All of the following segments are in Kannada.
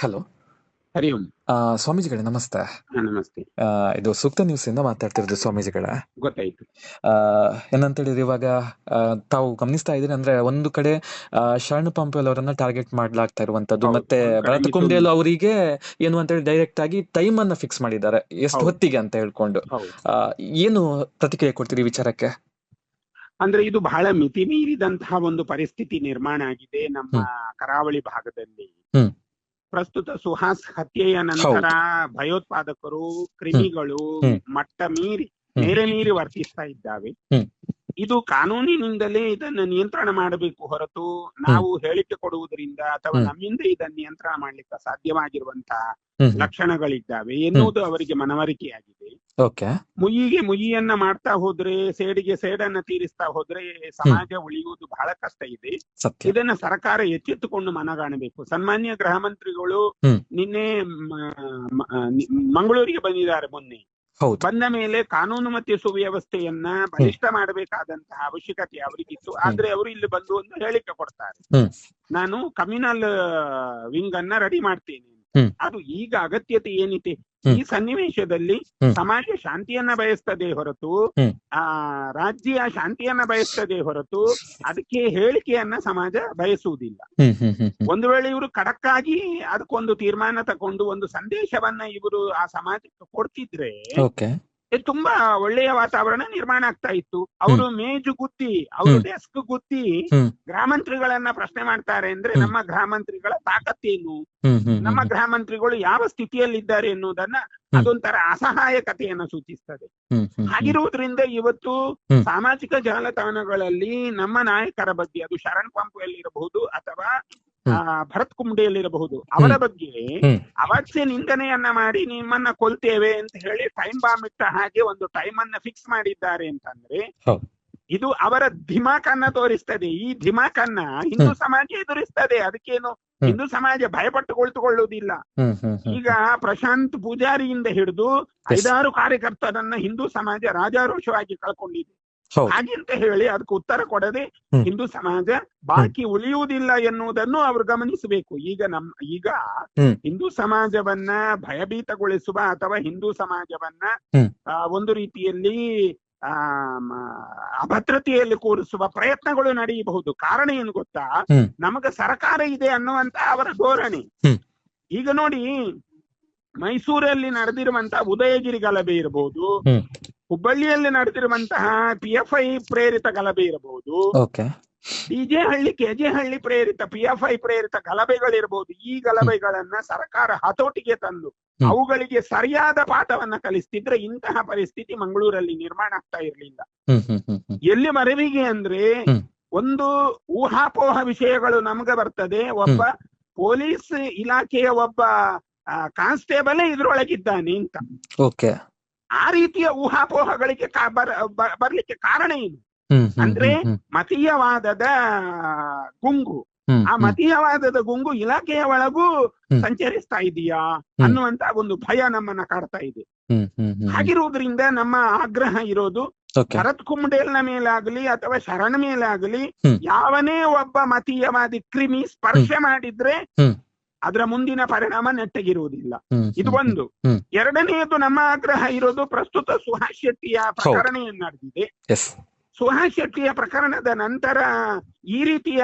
ಹಲೋ. ಹರಿ ಓಂ. ಆ, ಸ್ವಾಮೀಜಿಗಳೇ ನಮಸ್ತೆ. ನಮಸ್ತೆ. ಆ, ಇದು ಸೂಕ್ತ ನ್ಯೂಸ್ ಇಂದ ಮಾತಾಡ್ತಿರೋದು ಸ್ವಾಮೀಜಿಗಳ. ಗೊತ್ತಾಯ್ತು. ಏನಂತ ಹೇಳಿದ್ರೆ ಇವಾಗ ತಾವು ಗಮನಿಸ್ತಾ ಇದ್ರೆ ಅಂದ್ರೆ ಒಂದು ಕಡೆ ಶರಣ್ ಪಂಪಲ್ ಅವರನ್ನ ಟಾರ್ಗೆಟ್ ಮಾಡ್ಲಾಗ್ತಾ ಇರುವಂತದ್ದು ಮತ್ತೆ ಭರತ್. ಕುಂಡೇಲ್ ಅವರಿಗೆ ಏನು ಅಂತ ಹೇಳಿ ಡೈರೆಕ್ಟ್ ಆಗಿ ಟೈಮ್ ಅನ್ನ ಫಿಕ್ಸ್ ಮಾಡಿದ್ದಾರೆ. ಎಷ್ಟು ಹೊತ್ತಿಗೆ ಅಂತ ಹೇಳ್ಕೊಂಡು. ಏನು ಪ್ರತಿಕ್ರಿಯೆ ಕೊಡ್ತೀರಿ ವಿಚಾರಕ್ಕೆ? ಅಂದ್ರೆ ಇದು ಬಹಳ ಮಿತಿ ಮೀರಿದಂತಹ ಒಂದು ಪರಿಸ್ಥಿತಿ ನಿರ್ಮಾಣ ಆಗಿದೆ ನಮ್ಮ ಕರಾವಳಿ ಭಾಗದಲ್ಲಿ. ಹ್ಮ್. ಪ್ರಸ್ತುತ ಸುಹಾಸ್ ಹತ್ಯೆಯ ನಂತರ ಭಯೋತ್ಪಾದಕರು ಕ್ರಿಮಿಗಳು. ಮಟ್ಟ ಮೀರಿ. ಮೇರೆ ಮೀರಿ ವರ್ತಿಸ್ತಾ ಇದ್ದಾವೆ. ಇದು ಕಾನೂನಿನಿಂದಲೇ ಇದನ್ನು ನಿಯಂತ್ರಣ ಮಾಡಬೇಕು ಹೊರತು ನಾವು ಹೇಳಿಕೆ ಕೊಡುವುದರಿಂದ ಅಥವಾ ನಮ್ಮಿಂದ ಇದನ್ನು ನಿಯಂತ್ರಣ ಮಾಡ್ಲಿಕ್ಕೆ ಸಾಧ್ಯವಾಗಿರುವಂತಹ ಲಕ್ಷಣಗಳಿದ್ದಾವೆ ಎನ್ನುವುದು ಅವರಿಗೆ ಮನವರಿಕೆಯಾಗಿದೆ. ಓಕೆ. ಮುಯ್ಯಿಗೆ ಮುಯ್ಯಿಯನ್ನ ಮಾಡ್ತಾ ಹೋದ್ರೆ ಸೇಡಿಗೆ ಸೇಡನ್ನ ತೀರಿಸ್ತಾ ಹೋದ್ರೆ ಸಮಾಜ ಉಳಿಯುವುದು ಬಹಳ ಕಷ್ಟ ಇದೆ. ಇದನ್ನ ಸರ್ಕಾರ ಎಚ್ಚೆತ್ತುಕೊಂಡು ಮನಗಾಣಬೇಕು. ಸನ್ಮಾನ್ಯ ಗೃಹ ಮಂತ್ರಿಗಳು ನಿನ್ನೆ ಮಂಗಳೂರಿಗೆ ಬಂದಿದ್ದಾರೆ ಮೊನ್ನೆ. ಬಂದ ಮೇಲೆ ಕಾನೂನು ಮತ್ತು ಸುವ್ಯವಸ್ಥೆಯನ್ನ ಬಲಿಷ್ಠ ಮಾಡಬೇಕಾದಂತಹ ಅವಶ್ಯಕತೆ ಅವರಿಗಿತ್ತು. ಆದ್ರೆ ಅವರು ಇಲ್ಲಿ ಬಂದು ಒಂದು ಹೇಳಿಕೆ ಕೊಡ್ತಾರೆ. ನಾನು ಕಮ್ಯುನಲ್ ವಿಂಗ್ ಅನ್ನ ರೆಡಿ ಮಾಡ್ತೇನೆ. ಅದು ಈಗ ಅಗತ್ಯತೆ ಏನಿದೆ? ಈ ಸನ್ನಿವೇಶದಲ್ಲಿ. ಸಮಾಜ ಶಾಂತಿಯನ್ನ ಬಯಸ್ತದೆ ಹೊರತು ಆ ರಾಜ್ಯ ಶಾಂತಿಯನ್ನ ಬಯಸ್ತದೆ ಹೊರತು ಅದಕ್ಕೆ ಹೇಳಿಕೆಯನ್ನ ಸಮಾಜ ಬಯಸುವುದಿಲ್ಲ. ಒಂದು ವೇಳೆ ಇವರು ಕಡಕ್ಕಾಗಿ ಆಗಿ ಅದಕ್ಕೊಂದು ತೀರ್ಮಾನ ತಕೊಂಡು ಒಂದು ಸಂದೇಶವನ್ನ ಇವರು ಆ ಸಮಾಜಕ್ಕೆ ಕೊಡ್ತಿದ್ರೆ ಇದು ತುಂಬಾ ಒಳ್ಳೆಯ ವಾತಾವರಣ ನಿರ್ಮಾಣ ಆಗ್ತಾ ಇತ್ತು. ಅವರು ಮೇಜು ಗುತ್ತಿ ಅವರು. ಡೆಸ್ಕ್ ಗುತ್ತಿ ಗ್ರಾಮಂತ್ರಿಗಳನ್ನ ಮಂತ್ರಿಗಳನ್ನ ಪ್ರಶ್ನೆ ಮಾಡ್ತಾರೆ ಅಂದ್ರೆ ನಮ್ಮ ಗ್ರಾಮಂತ್ರಿಗಳ ಮಂತ್ರಿಗಳ ತಾಕತ್ತೇನು ನಮ್ಮ ಗ್ರಾಮಂತ್ರಿಗಳು ಯಾವ ಸ್ಥಿತಿಯಲ್ಲಿದ್ದಾರೆ ಎನ್ನುವುದನ್ನ. ಅದೊಂಥರ ಅಸಹಾಯಕತೆಯನ್ನು ಸೂಚಿಸ್ತದೆ. ಹಾಗಿರುವುದರಿಂದ ಇವತ್ತು ಸಾಮಾಜಿಕ ಜಾಲತಾಣಗಳಲ್ಲಿ ನಮ್ಮ ನಾಯಕರ ಬಗ್ಗೆ ಅದು ಶರಣ್ ಪಂಪ್ ಅಲ್ಲಿ ಇರಬಹುದು ಭರತ್ ಕುಂಬಡಿಯಲ್ಲಿರಬಹುದು ಅವರ ಬಗ್ಗೆ ಅವತ್ತೇ ನಿಂದನೆಯನ್ನ ಮಾಡಿ ನಿಮ್ಮನ್ನ ಕೊಲ್ತೇವೆ ಅಂತ ಹೇಳಿ ಟೈಮ್ ಬಾಂಬ್ ಇಟ್ಟ ಹಾಗೆ ಒಂದು ಟೈಮ್ ಅನ್ನ ಫಿಕ್ಸ್ ಮಾಡಿದ್ದಾರೆ ಅಂತಂದ್ರೆ ಇದು ಅವರ ಧಿಮಾಕನ್ನ ತೋರಿಸ್ತದೆ. ಈ ಧಿಮಾಕನ್ನ ಹಿಂದೂ ಸಮಾಜ ಎದುರಿಸ್ತದೆ. ಅದಕ್ಕೇನು. ಹಿಂದೂ ಸಮಾಜ ಭಯಪಟ್ಟು ಕುಳಿತುಕೊಳ್ಳುವುದಿಲ್ಲ ಈಗ ಪ್ರಶಾಂತ್ ಪೂಜಾರಿಯಿಂದ ಹಿಡಿದು ಐದಾರು ಕಾರ್ಯಕರ್ತರನ್ನ ಹಿಂದೂ ಸಮಾಜ ರಾಜಾರೋಷವಾಗಿ ಕಳ್ಕೊಂಡಿದೆ. ಹಾಗೆ ಅಂತ ಹೇಳಿ ಅದಕ್ಕೆ ಉತ್ತರ ಕೊಡದೆ ಹಿಂದೂ ಸಮಾಜ ಬಾಕಿ ಉಳಿಯುವುದಿಲ್ಲ ಎನ್ನುವುದನ್ನು ಅವರು ಗಮನಿಸಬೇಕು. ಈಗ ನಮ್ ಈಗ ಹಿಂದೂ ಸಮಾಜವನ್ನ ಭಯಭೀತಗೊಳಿಸುವ ಅಥವಾ ಹಿಂದೂ ಸಮಾಜವನ್ನ ಒಂದು ರೀತಿಯಲ್ಲಿ ಆ ಅಭದ್ರತೆಯಲ್ಲಿ ಕೂರಿಸುವ ಪ್ರಯತ್ನಗಳು ನಡೆಯಬಹುದು. ಕಾರಣ ಏನು ಗೊತ್ತಾ. ನಮಗ ಸರ್ಕಾರ ಇದೆ ಅನ್ನುವಂತ ಅವರ ಧೋರಣೆ. ಈಗ ನೋಡಿ ಮೈಸೂರಲ್ಲಿ ನಡೆದಿರುವಂತ ಉದಯಗಿರಿ ಗಲಭೆ ಇರಬಹುದು. ಹುಬ್ಬಳ್ಳಿಯಲ್ಲಿ ನಡೆದಿರುವಂತಹ ಪಿ ಎಫ್ ಐ ಪ್ರೇರಿತ ಗಲಭೆ ಇರಬಹುದು. ಡಿಜೆ ಹಳ್ಳಿ ಕೆಜೆ ಹಳ್ಳಿ ಪ್ರೇರಿತ ಪಿ ಎಫ್ ಐ ಪ್ರೇರಿತ ಗಲಭೆಗಳಿರಬಹುದು. ಈ ಗಲಭೆಗಳನ್ನ ಸರ್ಕಾರ ಹತೋಟಿಗೆ ತಂದು. ಅವುಗಳಿಗೆ ಸರಿಯಾದ ಪಾಠವನ್ನ ಕಲಿಸ್ತಿದ್ರೆ ಇಂತಹ ಪರಿಸ್ಥಿತಿ ಮಂಗಳೂರಲ್ಲಿ ನಿರ್ಮಾಣ ಆಗ್ತಾ ಇರಲಿಲ್ಲ. ಎಲ್ಲಿ ಮರವಿಗೆ ಅಂದ್ರೆ ಒಂದು ಊಹಾಪೋಹ ವಿಷಯಗಳು ನಮ್ಗೆ ಬರ್ತದೆ. ಒಬ್ಬ ಪೊಲೀಸ್ ಇಲಾಖೆಯ ಒಬ್ಬ ಕಾನ್ಸ್ಟೇಬಲ್ ಇದ್ರೊಳಗಿದ್ದಾನೆ ಅಂತ. ಆ ರೀತಿಯ ಊಹಾಪೋಹಗಳಿಗೆ ಬರ್ಲಿಕ್ಕೆ ಕಾರಣ ಏನು? ಅಂದ್ರೆ ಮತೀಯವಾದದ ಗುಂಗು. ಆ ಮತೀಯವಾದದ ಗುಂಗು ಇಲಾಖೆಯ ಒಳಗೂ ಸಂಚರಿಸ್ತಾ ಇದೆಯಾ? ಅನ್ನುವಂತ ಒಂದು ಭಯ ನಮ್ಮನ್ನ ಕಾಡ್ತಾ ಇದೆ. ಹಾಗಿರುವುದರಿಂದ ನಮ್ಮ ಆಗ್ರಹ ಇರೋದು ಶರತ್ ಭರತ್ ಕುಂಬಡೇಲ್ನ ಮೇಲಾಗ್ಲಿ ಅಥವಾ ಶರಣ ಮೇಲಾಗ್ಲಿ ಯಾವನೇ ಒಬ್ಬ ಮತೀಯವಾದಿ ಕ್ರಿಮಿ ಸ್ಪರ್ಶ ಮಾಡಿದ್ರೆ. ಅದರ ಮುಂದಿನ ಪರಿಣಾಮ ನೆಟ್ಟಗಿರುವುದಿಲ್ಲ. ಇದು ಒಂದು. ಎರಡನೆಯದು ನಮ್ಮ ಆಗ್ರಹ ಇರೋದು ಪ್ರಸ್ತುತ ಸುಹಾಸ್ ಶೆಟ್ಟಿಯ ಪ್ರಕರಣ ಏನಾಗಿದೆ ಸುಹಾಸ್ ಶೆಟ್ಟಿಯ ಪ್ರಕರಣದ ನಂತರ ಈ ರೀತಿಯ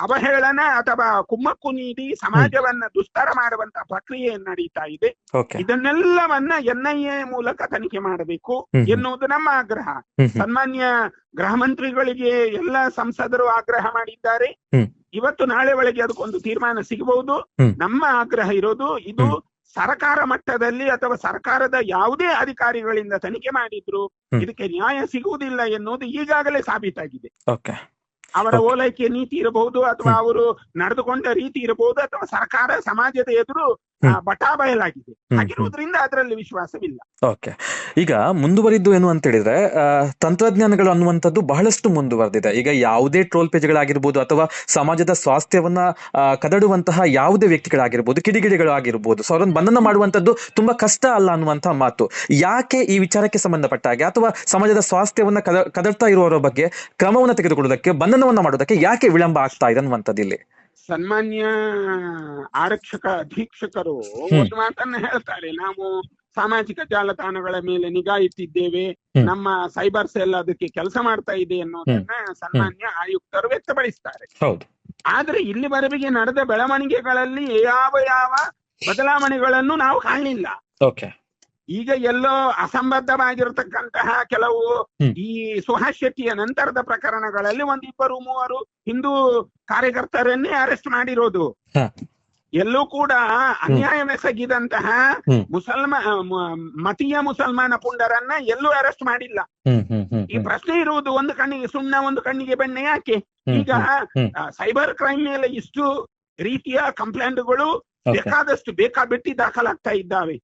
ಅವಹೇಳನ ಅಥವಾ ಕುಮ್ಮಕ್ಕು ನೀಡಿ ಸಮಾಜವನ್ನ ದುಸ್ತರ ಮಾಡುವಂತ ಪ್ರಕ್ರಿಯೆ ನಡೀತಾ ಇದೆ. ಇದನ್ನೆಲ್ಲವನ್ನ ಎನ್ ಐ ಎ ಮೂಲಕ ತನಿಖೆ ಮಾಡಬೇಕು. ಎನ್ನುವುದು ನಮ್ಮ ಆಗ್ರಹ. ಸನ್ಮಾನ್ಯ ಗೃಹ ಮಂತ್ರಿಗಳಿಗೆ ಎಲ್ಲ ಸಂಸದರು ಆಗ್ರಹ ಮಾಡಿದ್ದಾರೆ. ಇವತ್ತು ನಾಳೆ ಒಳಗೆ ಅದಕ್ಕೊಂದು ತೀರ್ಮಾನ ಸಿಗಬಹುದು. ನಮ್ಮ ಆಗ್ರಹ ಇರೋದು ಇದು. ಸರ್ಕಾರ ಮಟ್ಟದಲ್ಲಿ ಅಥವಾ ಸರ್ಕಾರದ ಯಾವುದೇ ಅಧಿಕಾರಿಗಳಿಂದ ತನಿಖೆ ಮಾಡಿದ್ರು ಇದಕ್ಕೆ ನ್ಯಾಯ ಸಿಗುವುದಿಲ್ಲ ಎನ್ನುವುದು ಈಗಾಗಲೇ ಸಾಬೀತಾಗಿದೆ. ಅವರ ಓಲೈಕೆ ನೀತಿ ಇರಬಹುದು ಅಥವಾ ಅವರು ನಡೆದುಕೊಂಡ ರೀತಿ ಇರಬಹುದು ಅಥವಾ ಸರ್ಕಾರ ಸಮಾಜದ ಎದುರು. ಬಟಾ ಬಯಲಾಗಿದೆ. ಹಾಗಿರುವುದರಿಂದ ಅದರಲ್ಲಿ ವಿಶ್ವಾಸವಿಲ್ಲ. ಓಕೆ. ಈಗ ಮುಂದುವರಿದ್ದು ಏನು ಅಂತ ಹೇಳಿದ್ರೆ ತಂತ್ರಜ್ಞಾನಗಳು ಅನ್ನುವಂಥದ್ದು ಬಹಳಷ್ಟು ಮುಂದುವರೆದಿದೆ. ಈಗ ಯಾವುದೇ ಟ್ರೋಲ್ ಪೇಜ್ಗಳಾಗಿರ್ಬೋದು ಅಥವಾ ಸಮಾಜದ ಸ್ವಾಸ್ಥ್ಯವನ್ನ ಕದಡುವಂತಹ ಯಾವುದೇ ವ್ಯಕ್ತಿಗಳಾಗಿರ್ಬೋದು ಕಿಡಿಗಿಡಿಗಳು ಆಗಿರ್ಬೋದು ಸೊ ಅವರನ್ನು ಬಂಧನ ಮಾಡುವಂಥದ್ದು ತುಂಬಾ ಕಷ್ಟ ಅಲ್ಲ ಅನ್ನುವಂತಹ ಮಾತು. ಯಾಕೆ ಈ ವಿಚಾರಕ್ಕೆ ಸಂಬಂಧಪಟ್ಟ ಹಾಗೆ ಅಥವಾ ಸಮಾಜದ ಸ್ವಾಸ್ಥ್ಯವನ್ನ ಕದ ಕದಡ್ತಾ ಇರುವವರ ಬಗ್ಗೆ ಕ್ರಮವನ್ನು ತೆಗೆದುಕೊಳ್ಳುವುದಕ್ಕೆ ಬಂಧನವನ್ನ ಮಾಡೋದಕ್ಕೆ ಯಾಕೆ ವಿಳಂಬ ಆಗ್ತಾ ಇದೆ ಅನ್ನುವಂಥದ್ದು ಇಲ್ಲಿ ಸನ್ಮಾನ್ಯ ಆರಕ್ಷಕ ಅಧೀಕ್ಷಕರು ಒಂದು ಮಾತನ್ನ ಹೇಳ್ತಾರೆ. ನಾವು ಸಾಮಾಜಿಕ ಜಾಲತಾಣಗಳ ಮೇಲೆ ನಿಗಾ ಇಟ್ಟಿದ್ದೇವೆ. ನಮ್ಮ ಸೈಬರ್ ಸೆಲ್ ಅದಕ್ಕೆ ಕೆಲಸ ಮಾಡ್ತಾ ಇದೆ ಅನ್ನೋದನ್ನ ಸನ್ಮಾನ್ಯ ಆಯುಕ್ತರು ವ್ಯಕ್ತಪಡಿಸ್ತಾರೆ. ಆದ್ರೆ ಇಲ್ಲಿವರೆಗೆ ನಡೆದ ಬೆಳವಣಿಗೆಗಳಲ್ಲಿ ಯಾವ ಯಾವ ಬದಲಾವಣೆಗಳನ್ನು ನಾವು ಕಾಣಲಿಲ್ಲ. ಈಗ ಎಲ್ಲೋ ಅಸಂಬದ್ಧವಾಗಿರತಕ್ಕಂತಹ ಕೆಲವು ಈ ಸುಹಾಸ್ ಶೆಟ್ಟಿಯ ನಂತರದ ಪ್ರಕರಣಗಳಲ್ಲಿ ಒಂದಿಬ್ಬರು ಮೂವರು ಹಿಂದೂ ಕಾರ್ಯಕರ್ತರನ್ನೇ ಅರೆಸ್ಟ್ ಮಾಡಿರೋದು. ಎಲ್ಲೂ ಕೂಡ ಅನ್ಯಾಯವೆಸಗಿದಂತಹ ಮುಸಲ್ಮಾ ಮತೀಯ ಮುಸಲ್ಮಾನ ಪುಂಡರನ್ನ ಎಲ್ಲೂ ಅರೆಸ್ಟ್ ಮಾಡಿಲ್ಲ. ಈ ಪ್ರಶ್ನೆ ಇರುವುದು ಒಂದು ಕಣ್ಣಿಗೆ ಸುಣ್ಣ ಒಂದು ಕಣ್ಣಿಗೆ ಬೆಣ್ಣೆ ಯಾಕೆ? ಈಗ ಸೈಬರ್ ಕ್ರೈಮ್ ಮೇಲೆ ಇಷ್ಟು ರೀತಿಯ ಕಂಪ್ಲೇಂಟ್ಗಳು. ಬೇಕಾದಷ್ಟು ಬೇಕಾಬಿಟ್ಟಿ ದಾಖಲಾಗ್ತಾ ಇದ್ದಾವೆ.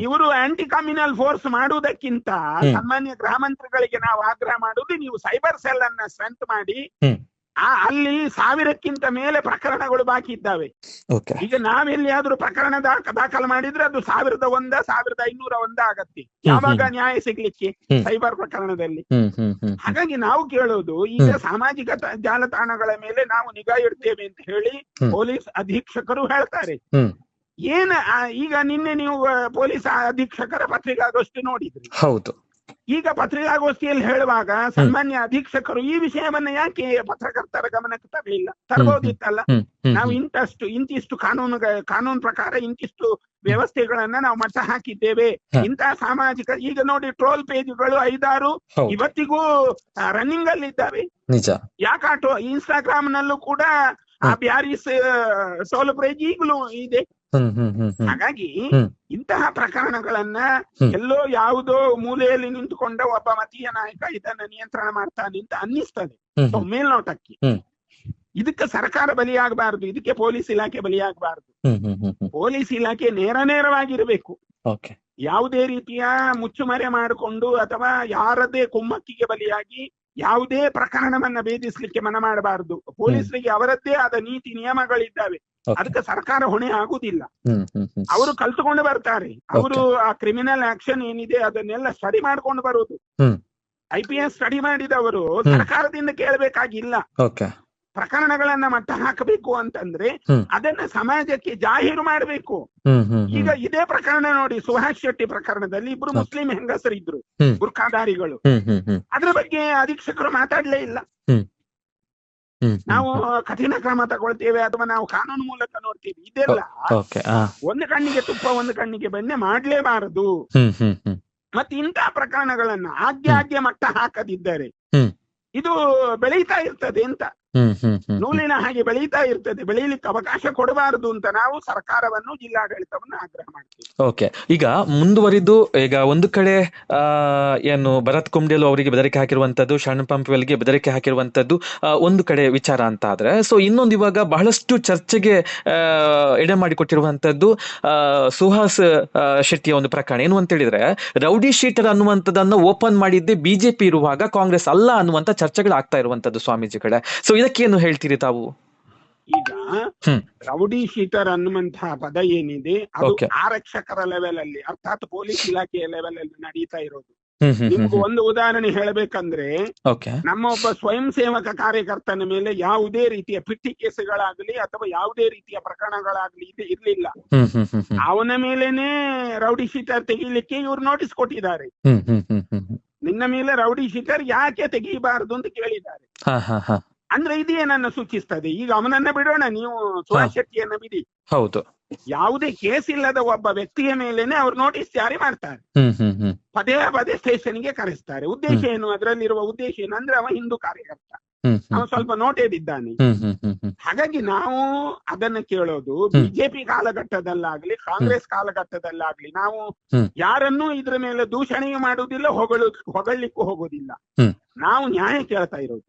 ಇವರು ಆಂಟಿ ಕಮ್ಯುನಲ್ ಫೋರ್ಸ್ ಮಾಡುವುದಕ್ಕಿಂತ. ಸಾಮಾನ್ಯ ಗ್ರಾಮಾಂತರಗಳಿಗೆ ನಾವು ಆಗ್ರಹ ಮಾಡುವುದು ನೀವು ಸೈಬರ್ ಸೆಲ್ ಅನ್ನ ಸ್ಟ್ರೆಂತ್ ಮಾಡಿ ಅಲ್ಲಿ ಸಾವಿರಕ್ಕಿಂತ ಮೇಲೆ ಪ್ರಕರಣಗಳು ಬಾಕಿ ಇದ್ದಾವೆ. ಈಗ ನಾವೆಲ್ಲಿಯಾದ್ರೂ ಪ್ರಕರಣ ದಾಖ ದಾಖಲು ಮಾಡಿದ್ರೆ ಅದು ಸಾವಿರದ ಒಂದ ಸಾವಿರದ ಐನೂರ ಒಂದ ಆಗತ್ತೆ. ಯಾವಾಗ ನ್ಯಾಯ ಸಿಗ್ಲಿಕ್ಕೆ ಸೈಬರ್ ಪ್ರಕರಣದಲ್ಲಿ? ಹಾಗಾಗಿ ನಾವು ಕೇಳೋದು ಈಗ ಸಾಮಾಜಿಕ ಜಾಲತಾಣಗಳ ಮೇಲೆ ನಾವು ನಿಗಾ ಇಡ್ತೇವೆ ಅಂತ ಹೇಳಿ ಪೊಲೀಸ್ ಅಧೀಕ್ಷಕರು ಹೇಳ್ತಾರೆ. ಏನ್ ಈಗ ನಿನ್ನೆ ನೀವು ಆ, ಪೊಲೀಸ್ ಅಧೀಕ್ಷಕರ ಪತ್ರಿಕಾಗೋಷ್ಠಿ ನೋಡಿದ್ರಿ. ಹೌದು. ಈಗ ಪತ್ರಿಕಾಗೋಷ್ಠಿಯಲ್ಲಿ ಹೇಳುವಾಗ ಸಾಮಾನ್ಯ ಅಧೀಕ್ಷಕರು ಈ ವಿಷಯವನ್ನ ಯಾಕೆ ಪತ್ರಕರ್ತರ ಗಮನಕ್ಕೆ ತರಲಿಲ್ಲ? ತರಬಹುದಿತ್ತಲ್ಲ? ನಾವು ಇಂತಷ್ಟು ಇಂತಿಷ್ಟು ಕಾನೂನು ಕಾನೂನು ಪ್ರಕಾರ ಇಂತಿಷ್ಟು ವ್ಯವಸ್ಥೆಗಳನ್ನ ನಾವು ಮಟ್ಟ ಹಾಕಿದ್ದೇವೆ. ಇಂತಹ ಸಾಮಾಜಿಕ ಈಗ ನೋಡಿ ಟ್ರೋಲ್ ಪೇಜ್ಗಳು ಐದಾರು ಇವತ್ತಿಗೂ ರನ್ನಿಂಗ್ ಅಲ್ಲಿ ಇದ್ದಾವೆ ಯಾಕಾಟೋ ಇನ್ಸ್ಟಾಗ್ರಾಮ್ ನಲ್ಲೂ ಕೂಡ ಆ ಪ್ಯಾರಿಸ್ ಬ್ಯಾರಿಸ್ ಟೋಲ್ ಈಗಲೂ ಇದೆ. ಹಾಗಾಗಿ ಇಂತಹ ಪ್ರಕರಣಗಳನ್ನ ಎಲ್ಲೋ ಯಾವುದೋ ಮೂಲೆಯಲ್ಲಿ ನಿಂತುಕೊಂಡ ಒಬ್ಬ ಮತೀಯ ನಾಯಕ ಇದನ್ನ ನಿಯಂತ್ರಣ ಮಾಡ್ತಾನೆ ಅಂತ ಅನ್ನಿಸ್ತದೆ. ಮೇಲ್ನೋಟಕ್ಕೆ. ಇದಕ್ಕೆ ಸರ್ಕಾರ ಬಲಿಯಾಗಬಾರದು ಇದಕ್ಕೆ ಪೊಲೀಸ್ ಇಲಾಖೆ ಬಲಿಯಾಗಬಾರದು. ಪೊಲೀಸ್ ಇಲಾಖೆ ನೇರ ನೇರವಾಗಿರ್ಬೇಕು. ಯಾವುದೇ ರೀತಿಯ ಮುಚ್ಚುಮರೆ ಮಾಡಿಕೊಂಡು ಅಥವಾ ಯಾರದೇ ಕುಮ್ಮಕ್ಕಿಗೆ ಬಲಿಯಾಗಿ ಯಾವುದೇ ಪ್ರಕರಣವನ್ನ ಭೇದಿಸ್ಲಿಕ್ಕೆ ಮನ ಮಾಡಬಾರದು ಪೊಲೀಸರಿಗೆ ಅವರದ್ದೇ ಆದ ನೀತಿ ನಿಯಮಗಳಿದ್ದಾವೆ. ಅದಕ್ಕೆ ಸರ್ಕಾರ ಹೊಣೆ ಆಗುದಿಲ್ಲ. ಅವರು ಕಲ್ತುಕೊಂಡು ಬರ್ತಾರೆ. ಅವರು ಆ ಕ್ರಿಮಿನಲ್ ಆಕ್ಷನ್ ಏನಿದೆ ಅದನ್ನೆಲ್ಲ ಸ್ಟಡಿ ಮಾಡ್ಕೊಂಡು ಬರೋದು. ಐ ಪಿ ಎಸ್ ಸ್ಟಡಿ ಮಾಡಿದವರು. ಸರ್ಕಾರದಿಂದ ಕೇಳಬೇಕಾಗಿಲ್ಲ. ಪ್ರಕರಣಗಳನ್ನ ಮಟ್ಟ ಹಾಕಬೇಕು ಅಂತಂದ್ರೆ ಅದನ್ನ ಸಮಾಜಕ್ಕೆ ಜಾಹೀರು ಮಾಡಬೇಕು. ಈಗ ಇದೇ ಪ್ರಕರಣ ನೋಡಿ ಸುಹಾಸ್ ಶೆಟ್ಟಿ ಪ್ರಕರಣದಲ್ಲಿ ಇಬ್ರು ಮುಸ್ಲಿಂ ಹೆಂಗಸರಿದ್ರು. ಬುರ್ಖಾದಾರಿಗಳು ಹ್ಮ್ ಅದ್ರ ಬಗ್ಗೆ ಅಧೀಕ್ಷಕರು ಮಾತಾಡ್ಲೇ ಇಲ್ಲ. ನಾವು ಕಠಿಣ ಕ್ರಮ ತಗೊಳ್ತೇವೆ ಅಥವಾ ನಾವು ಕಾನೂನು ಮೂಲಕ ನೋಡ್ತೀವಿ. ಇದೆಲ್ಲ ಒಂದು ಕಣ್ಣಿಗೆ ತುಪ್ಪ ಒಂದು ಕಣ್ಣಿಗೆ ಬೆಣ್ಣೆ ಮಾಡ್ಲೇಬಾರದು. ಮತ್ತೆ ಇಂತಹ ಪ್ರಕರಣಗಳನ್ನ ಆದ್ಯ ಆದ್ಯ ಮಟ್ಟ ಹಾಕದಿದ್ದರೆ. ಇದು ಬೆಳೀತಾ ಇರ್ತದೆ ಅಂತ. ನೂಲಿನ ಹಾಗೆ ಬೆಳೀತಾ ಇರ್ತದೆ. ಬೆಳೀಲಿಕ್ಕೆ ಅವಕಾಶ ಕೊಡಬಾರದು ಅಂತ ನಾವು ಸರ್ಕಾರವನ್ನು ಜಿಲ್ಲಾಡಳಿತವನ್ನು ಆಗ್ರಹ ಮಾಡ್ತೀವಿ. ಓಕೆ. ಈಗ ಮುಂದುವರಿದು ಈಗ ಒಂದು ಕಡೆ ಆ ಏನು ಭರತ್ ಕುಂಬ್ಡೆಲು ಅವರಿಗೆ ಬೆದರಿಕೆ ಹಾಕಿರುವಂತದ್ದು ಶರಣ್ ಪಂಪ್ವೆಲ್ಗೆ ಬೆದರಿಕೆ ಹಾಕಿರುವಂತದ್ದು ಒಂದು ಕಡೆ ವಿಚಾರ ಅಂತ ಆದ್ರೆ ಸೊ ಇನ್ನೊಂದು ಇವಾಗ ಬಹಳಷ್ಟು ಚರ್ಚೆಗೆ ಎಡೆ ಮಾಡಿಕೊಟ್ಟಿರುವಂತದ್ದು ಆ, ಸುಹಾಸ್ ಶೆಟ್ಟಿಯ ಒಂದು ಪ್ರಕರಣ. ಏನು ಅಂತ ಹೇಳಿದ್ರೆ ರೌಡಿ ಶೀಟರ್ ಅನ್ನುವಂಥದ್ದನ್ನು ಓಪನ್ ಮಾಡಿದ್ದೆ ಬಿಜೆಪಿ ಇರುವಾಗ ಕಾಂಗ್ರೆಸ್ ಅಲ್ಲ ಅನ್ನುವಂತ ಚರ್ಚೆಗಳು ಆಗ್ತಾ ಇರುವಂತದ್ದು ಸ್ವಾಮೀಜಿ ಕಡೆ ಸೊ ಇದಕ್ಕೇನು ಹೇಳ್ತೀರಿ ತಾವು? ಈಗ ರೌಡಿ ಶೀಟರ್ ಅನ್ನುವಂತಹ ಪದ ಏನಿದೆ ಅದು. ಆರಕ್ಷಕರ ಲೆವೆಲ್ ಅಲ್ಲಿ ಅರ್ಥಾತ್ ಪೊಲೀಸ್ ಇಲಾಖೆಯ ಲೆವೆಲ್ ಅಲ್ಲಿ ನಡೀತಾ ಇರೋದು. ನಿಮ್ಗೆ ಒಂದು ಉದಾಹರಣೆ ಹೇಳಬೇಕಂದ್ರೆ ನಮ್ಮ ಒಬ್ಬ ಸ್ವಯಂ ಸೇವಕ ಕಾರ್ಯಕರ್ತನ ಮೇಲೆ ಯಾವುದೇ ರೀತಿಯ ಪಿಟ್ಟಿ ಕೇಸುಗಳಾಗ್ಲಿ ಅಥವಾ ಯಾವುದೇ ರೀತಿಯ ಪ್ರಕರಣಗಳಾಗ್ಲಿ ಇದು ಇರ್ಲಿಲ್ಲ. ಅವನ ಮೇಲೇನೆ ರೌಡಿ ಶೀಟರ್ ತೆಗಿಲಿಕ್ಕೆ ಇವ್ರು ನೋಟಿಸ್ ಕೊಟ್ಟಿದ್ದಾರೆ. ನಿನ್ನ ಮೇಲೆ ರೌಡಿ ಶೀಟರ್ ಯಾಕೆ ತೆಗಿಬಾರದು ಅಂತ ಕೇಳಿದ್ದಾರೆ. ಅಂದ್ರೆ ಇದೇನನ್ನ ಸೂಚಿಸ್ತದೆ? ಈಗ ಅವನನ್ನ ಬಿಡೋಣ ನೀವು ಸ್ವಶಕ್ತಿಯನ್ನ ಶೆಟ್ಟಿಯನ್ನ ಬಿಡಿ. ಹೌದು. ಯಾವುದೇ ಕೇಸ್ ಇಲ್ಲದ ಒಬ್ಬ ವ್ಯಕ್ತಿಯ ಮೇಲೇನೆ ಅವ್ರು ನೋಟಿಸ್ ಜಾರಿ ಮಾಡ್ತಾರೆ. ಪದೇ ಪದೇ ಸ್ಟೇಷನ್ಗೆ ಕರೆಸ್ತಾರೆ. ಉದ್ದೇಶ ಏನು? ಅದರಲ್ಲಿರುವ ಉದ್ದೇಶ ಏನು? ಅಂದ್ರೆ ಅವ ಹಿಂದೂ ಕಾರ್ಯಕರ್ತ. ಅವನು ಸ್ವಲ್ಪ ಹ್ಮ್. ಹಾಗಾಗಿ ನಾವು ಅದನ್ನ ಕೇಳೋದು ಬಿಜೆಪಿ ಕಾಲಘಟ್ಟದಲ್ಲಾಗ್ಲಿ ಕಾಂಗ್ರೆಸ್ ಕಾಲಘಟ್ಟದಲ್ಲಾಗ್ಲಿ ನಾವು. ಯಾರನ್ನೂ ಇದ್ರ ಮೇಲೆ ದೂಷಣೆಯೂ ಮಾಡುವುದಿಲ್ಲ ಹೊಗಳು ಹೊಗಳಿಕ್ಕೂ ಹೋಗೋದಿಲ್ಲ. ನಾವು ನ್ಯಾಯ ಕೇಳ್ತಾ ಇರೋದು.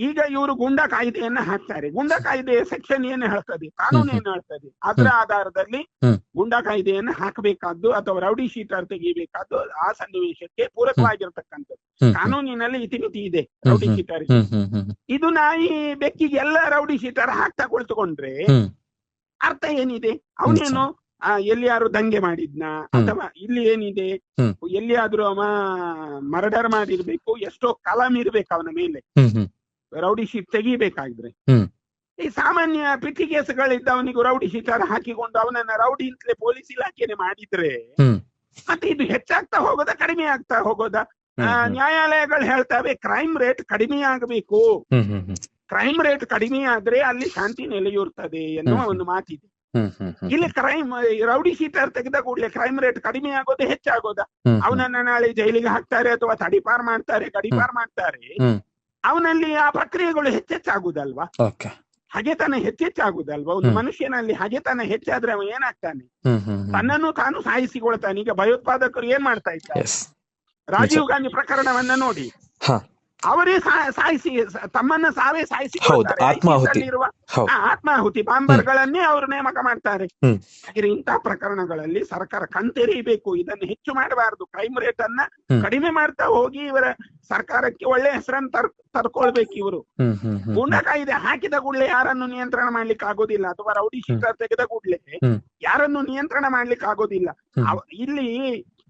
ಈಗ ಇವರು ಗುಂಡಾ ಕಾಯ್ದೆಯನ್ನ ಹಾಕ್ತಾರೆ. ಗುಂಡಾ ಕಾಯ್ದೆಯ ಸೆಕ್ಷನ್ ಏನು ಹೇಳ್ತದೆ? ಕಾನೂನು ಏನು ಹೇಳ್ತದೆ? ಅದರ ಆಧಾರದಲ್ಲಿ. ಗುಂಡಾ ಕಾಯ್ದೆಯನ್ನ ಹಾಕಬೇಕಾದ್ದು ಅಥವಾ ರೌಡಿ ಶೀಟರ್ ತೆಗಿಬೇಕಾದ್ದು ಆ ಸನ್ನಿವೇಶಕ್ಕೆ ಪೂರಕವಾಗಿರ್ತಕ್ಕಂಥದ್ದು. ಕಾನೂನಿನಲ್ಲಿ ಇತಿಮಿತಿ ಇದೆ ರೌಡಿ. ಶೀಟರ್ ಇದು ನಾಯಿ ಬೆಕ್ಕಿಗೆ ಎಲ್ಲ ರೌಡಿ ಶೀಟರ್ ಹಾಕ್ತಾ ಕುಳಿತುಕೊಂಡ್ರೆ ಅರ್ಥ ಏನಿದೆ? ಅವನೇನು? ಆ, ಎಲ್ಲಿಯಾರು ದಂಗೆ ಮಾಡಿದ್ನ. ಅಥವಾ ಇಲ್ಲಿ ಏನಿದೆ ಎಲ್ಲಿ ಎಲ್ಲಿಯಾದ್ರೂ ಅವ ಮರ್ಡರ್ ಮಾಡಿರ್ಬೇಕು ಎಷ್ಟೋ ಕಲಂ ಇರ್ಬೇಕು ಅವನ ಮೇಲೆ ರೌಡಿ ಶೀಟ್ ತೆಗಿಬೇಕಾದ್ರೆ ಈ ಸಾಮಾನ್ಯ ಪಿಟಿ ಕೇಸ್ಗಳಿದ್ದವನಿಗೂ ರೌಡಿ ಶೀಟರ್ ಹಾಕಿಕೊಂಡು ಅವನನ್ನ ರೌಡಿ ಇಂತಲೇ ಪೊಲೀಸ್ ಇಲಾಖೆನೆ ಮಾಡಿದ್ರೆ. ಮತ್ತೆ ಇದು ಹೆಚ್ಚಾಗ್ತಾ ಹೋಗೋದಾ ಕಡಿಮೆ ಆಗ್ತಾ ಹೋಗೋದಾ. ನ್ಯಾಯಾಲಯಗಳು ಹೇಳ್ತವೆ ಕ್ರೈಮ್ ರೇಟ್ ಕಡಿಮೆ ಆಗಬೇಕು. ಕ್ರೈಮ್ ರೇಟ್ ಕಡಿಮೆ ಆದ್ರೆ ಅಲ್ಲಿ ಶಾಂತಿ ನೆಲೆಯೂರ್ತದೆ ಎನ್ನುವ. ಒಂದು ಮಾತಿದೆ. ಇಲ್ಲಿ ಕ್ರೈಮ್ ರೌಡಿ ಶೀಟರ್ ತೆಗೆದ ಕೂಡಲೇ ಕ್ರೈಮ್ ರೇಟ್ ಕಡಿಮೆ ಆಗೋದು ಹೆಚ್ಚಾಗೋದಾ. ಅವನನ್ನ ನಾಳೆ ಜೈಲಿಗೆ ಹಾಕ್ತಾರೆ ಅಥವಾ ತಡಿಪಾರ್ ಮಾಡ್ತಾರೆ ಗಡಿಪಾರ್ ಮಾಡ್ತಾರೆ ಅವನಲ್ಲಿ ಆ ಪ್ರಕ್ರಿಯೆಗಳು ಹೆಚ್ಚೆಚ್ಚಾಗುದಲ್ವಾ? ಹಗೆತನ ಹೆಚ್ಚೆಚ್ಚಾಗುದಲ್ವಾ? ಒಂದು. ಮನುಷ್ಯನಲ್ಲಿ ಹಗೆತನ ಹೆಚ್ಚಾದ್ರೆ ಅವನು ಏನಾಗ್ತಾನೆ. ತನ್ನನ್ನು ತಾನು ಸಾಯಿಸಿಕೊಳ್ತಾನೆ. ಈಗ ಭಯೋತ್ಪಾದಕರು ಏನ್ ಮಾಡ್ತಾ ಇದ್ದಾರೆ? ರಾಜೀವ್ ಗಾಂಧಿ ಪ್ರಕರಣವನ್ನ ನೋಡಿ. ಅವರೇ ಸಾಯಿಸಿ ತಮ್ಮನ್ನ ಸಾವೇ ಸಾಯಿಸಿ ಹೌದು, ಆತ್ಮಾಹುತಿ. ಬಾಂಬರ್ಗಳನ್ನೇ ಅವರು ನೇಮಕ ಮಾಡ್ತಾರೆ. ಇಂತಹ ಪ್ರಕರಣಗಳಲ್ಲಿ ಸರ್ಕಾರ ಕಂತೆರಿಬೇಕು. ಇದನ್ನು ಹೆಚ್ಚು ಮಾಡಬಾರದು. ಕ್ರೈಮ್ ರೇಟ್ ಅನ್ನ ಕಡಿಮೆ ಮಾಡ್ತಾ ಹೋಗಿ ಇವರ ಸರ್ಕಾರಕ್ಕೆ ಒಳ್ಳೆ ಹೆಸರನ್ನು ತರ್ ತರ್ಕೊಳ್ಬೇಕು ಇವರು. ಕಾಯ್ದೆ ಹಾಕಿದ ಕೂಡಲೇ ಯಾರನ್ನು ನಿಯಂತ್ರಣ ಮಾಡ್ಲಿಕ್ಕೆ ಆಗೋದಿಲ್ಲ. ಅಥವಾ ರೌಡಿ ಶೀಟರ್ ತೆಗೆದ ಕೂಡಲೇ. ಯಾರನ್ನು ನಿಯಂತ್ರಣ ಮಾಡ್ಲಿಕ್ಕೆ ಆಗೋದಿಲ್ಲ. ಇಲ್ಲಿ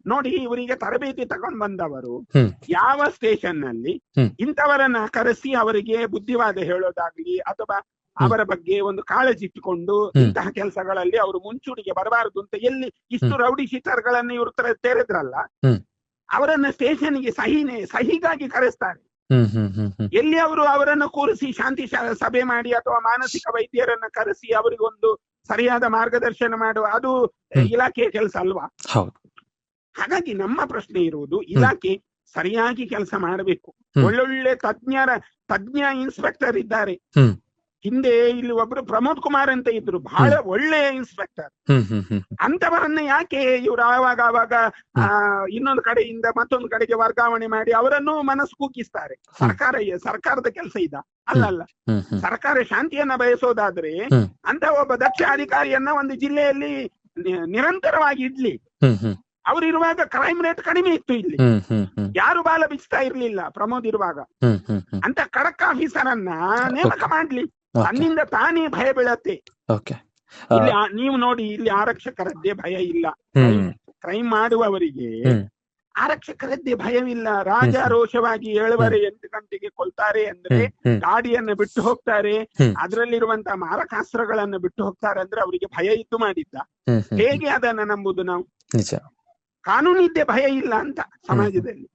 ನೋಡಿ ಇವರಿಗೆ ತರಬೇತಿ ತಗೊಂಡ್ ಬಂದವರು ಯಾವ ಸ್ಟೇಷನ್ನಲ್ಲಿ. ಇಂಥವರನ್ನ ಕರೆಸಿ ಅವರಿಗೆ ಬುದ್ಧಿವಾದ ಹೇಳೋದಾಗ್ಲಿ ಅಥವಾ ಅವರ ಬಗ್ಗೆ ಒಂದು ಕಾಳಜಿ ಇಟ್ಟುಕೊಂಡು ಇಂತಹ ಕೆಲಸಗಳಲ್ಲಿ ಅವರು ಮುಂಚೂಣಿಗೆ ಬರಬಾರದು ಅಂತ ಎಲ್ಲಿ ಇಷ್ಟು ರೌಡಿ ಶೀಟರ್ಗಳನ್ನ ಇವರು ತರ ತೆರೆದ್ರಲ್ಲ ಅವರನ್ನ ಸ್ಟೇಷನ್ಗೆ ಸಹಿನೇ ಸಹಿಗಾಗಿ ಕರೆಸ್ತಾರೆ. ಎಲ್ಲಿ ಅವರು ಅವರನ್ನು ಕೂರಿಸಿ ಶಾಂತಿ ಸಭೆ ಮಾಡಿ ಅಥವಾ ಮಾನಸಿಕ ವೈದ್ಯರನ್ನ ಕರೆಸಿ ಅವರಿಗೊಂದು ಸರಿಯಾದ ಮಾರ್ಗದರ್ಶನ ಮಾಡುವ ಅದು ಇಲಾಖೆಯ ಕೆಲಸ ಅಲ್ವಾ? ಹೌದು. ಹಾಗಾಗಿ ನಮ್ಮ ಪ್ರಶ್ನೆ ಇರುವುದು ಇಲಾಖೆ ಸರಿಯಾಗಿ ಕೆಲಸ ಮಾಡಬೇಕು. ಒಳ್ಳೊಳ್ಳೆ ತಜ್ಞರ ತಜ್ಞ ಇನ್ಸ್ಪೆಕ್ಟರ್ ಇದ್ದಾರೆ. ಹಿಂದೆ ಇಲ್ಲಿ ಒಬ್ರು ಪ್ರಮೋದ್ ಕುಮಾರ್ ಅಂತ ಇದ್ರು. ಬಹಳ ಒಳ್ಳೆಯ ಇನ್ಸ್ಪೆಕ್ಟರ್. ಅಂತವರನ್ನ ಯಾಕೆ ಇವ್ರು ಆವಾಗ ಆವಾಗ ಆ, ಇನ್ನೊಂದು ಕಡೆಯಿಂದ ಮತ್ತೊಂದು ಕಡೆಗೆ ವರ್ಗಾವಣೆ ಮಾಡಿ ಅವರನ್ನು ಮನಸ್ಸು ಕೂಗಿಸ್ತಾರೆ. ಸರ್ಕಾರ ಸರ್ಕಾರದ ಕೆಲಸ ಇದ. ಅಲ್ಲಲ್ಲ ಹ್ಮ್, ಹ್ಮ್. ಸರ್ಕಾರ ಶಾಂತಿಯನ್ನ ಬಯಸೋದಾದ್ರೆ ಅಂತ ಒಬ್ಬ ದಕ್ಷ ಅಧಿಕಾರಿಯನ್ನ ಒಂದು ಜಿಲ್ಲೆಯಲ್ಲಿ ನಿರಂತರವಾಗಿ ಇಡ್ಲಿ. ಅವ್ರು ಇರುವಾಗ ಕ್ರೈಮ್ ರೇಟ್ ಕಡಿಮೆ ಇತ್ತು ಇಲ್ಲಿ. ಯಾರು ಬಾಲ ಬಿಚ್ತಾ ಇರ್ಲಿಲ್ಲ ಪ್ರಮೋದ್ ಇರುವಾಗ. ಅಂತ ಖಡಕ್ ಆಫೀಸರ್ ಅನ್ನ ನೇಮಕ ಮಾಡ್ಲಿ. ತನ್ನಿಂದ ತಾನೇ ಭಯ ಬೀಳತ್ತೆ. ಇಲ್ಲಿ ನೀವು ನೋಡಿ ಇಲ್ಲಿ ಆರಕ್ಷಕರದ್ದೇ ಭಯ ಇಲ್ಲ. ಕ್ರೈಮ್ ಮಾಡುವವರಿಗೆ. ಆರಕ್ಷಕರದ್ದೇ ಭಯವಿಲ್ಲ. ರಾಜಾರೋಷವಾಗಿ ಏಳುವರೆ ಎಂಟು ಗಂಟೆಗೆ ಕೊಲ್ತಾರೆ ಅಂದ್ರೆ. ಗಾಡಿಯನ್ನ ಬಿಟ್ಟು ಹೋಗ್ತಾರೆ. ಅದರಲ್ಲಿರುವಂತ ಅದರಲ್ಲಿರುವಂತಹ ಮಾರಕಾಸ್ತ್ರಗಳನ್ನ ಬಿಟ್ಟು ಹೋಗ್ತಾರೆ ಅಂದ್ರೆ ಅವರಿಗೆ ಭಯ ಇದ್ದು ಮಾಡಿದ್ದ. ಹೇಗೆ ಅದನ್ನ ನಂಬುದು ನಾವು? ಕಾನೂನಿದ್ದೆ ಭಯ ಇಲ್ಲ ಅಂತ ಸಮಾಜದಲ್ಲಿ.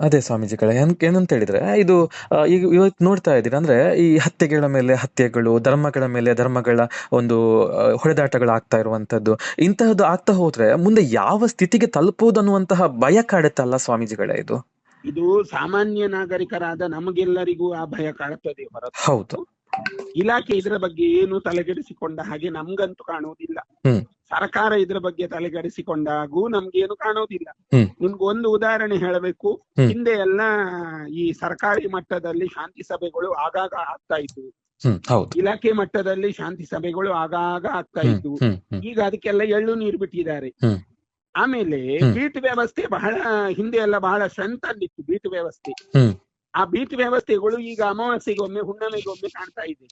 ಅದೇ ಸ್ವಾಮೀಜಿಗಳೇ ಏನ್ ಏನಂತ ಹೇಳಿದ್ರೆ ಇದು ಈಗ ಇವತ್ತು ನೋಡ್ತಾ ಇದ್ದೀರಾ ಅಂದ್ರೆ ಈ ಹತ್ಯೆಗಳ ಮೇಲೆ ಹತ್ಯೆಗಳು ಧರ್ಮಗಳ ಮೇಲೆ ಧರ್ಮಗಳ ಒಂದು ಹೊಡೆದಾಟಗಳು ಆಗ್ತಾ ಇರುವಂತದ್ದು ಇಂತಹದ್ದು ಆಗ್ತಾ ಹೋದ್ರೆ ಮುಂದೆ ಯಾವ ಸ್ಥಿತಿಗೆ ತಲುಪುವುದು ಅನ್ನುವಂತಹ ಭಯ ಕಾಡುತ್ತಲ್ಲ ಸ್ವಾಮೀಜಿಗಳೇ ಇದು? ಇದು ಸಾಮಾನ್ಯ ನಾಗರಿಕರಾದ ನಮಗೆಲ್ಲರಿಗೂ ಆ ಭಯ ಕಾಡುತ್ತದೆ ಹೊರತು. ಹೌದು. ಇಲಾಖೆ ಇದರ ಬಗ್ಗೆ ಏನು ತಲೆಗೆಡಿಸಿಕೊಂಡ ಹಾಗೆ ನಮ್ಗಂತೂ ಕಾಣುವುದಿಲ್ಲ. ಸರ್ಕಾರ ಇದರ ಬಗ್ಗೆ ತಲೆಗೆಡಿಸಿಕೊಂಡಾಗೂ ನಮ್ಗೇನು ಕಾಣುವುದಿಲ್ಲ. ನಿಮ್ಗೆ ಒಂದು ಉದಾಹರಣೆ ಹೇಳಬೇಕು. ಹಿಂದೆ ಎಲ್ಲ ಈ ಸರ್ಕಾರಿ ಮಟ್ಟದಲ್ಲಿ ಶಾಂತಿ ಸಭೆಗಳು ಆಗಾಗ ಆಗ್ತಾ ಇದ್ವು. ಹೌದು. ಇಲಾಖೆ ಮಟ್ಟದಲ್ಲಿ ಶಾಂತಿ ಸಭೆಗಳು ಆಗಾಗ ಆಗ್ತಾ ಇದ್ವು. ಈಗ ಅದಕ್ಕೆಲ್ಲ ಎಳ್ಳು ನೀರು ಬಿಟ್ಟಿದ್ದಾರೆ. ಆಮೇಲೆ. ಬೀಟ್ ವ್ಯವಸ್ಥೆ ಬಹಳ ಹಿಂದೆ ಎಲ್ಲ ಬಹಳ ಸ್ಟ್ರೆಂತ್ ಅಲ್ಲಿತ್ತು ಬೀಟ್ ವ್ಯವಸ್ಥೆ. ಆ ಬೀಟ್ ವ್ಯವಸ್ಥೆಗಳು ಈಗ ಅಮಾವಾಸ್ಯೆಗೊಮ್ಮೆ ಹುಣ್ಣಮೆಗೊಮ್ಮೆ ಕಾಣ್ತಾ ಇದೆ.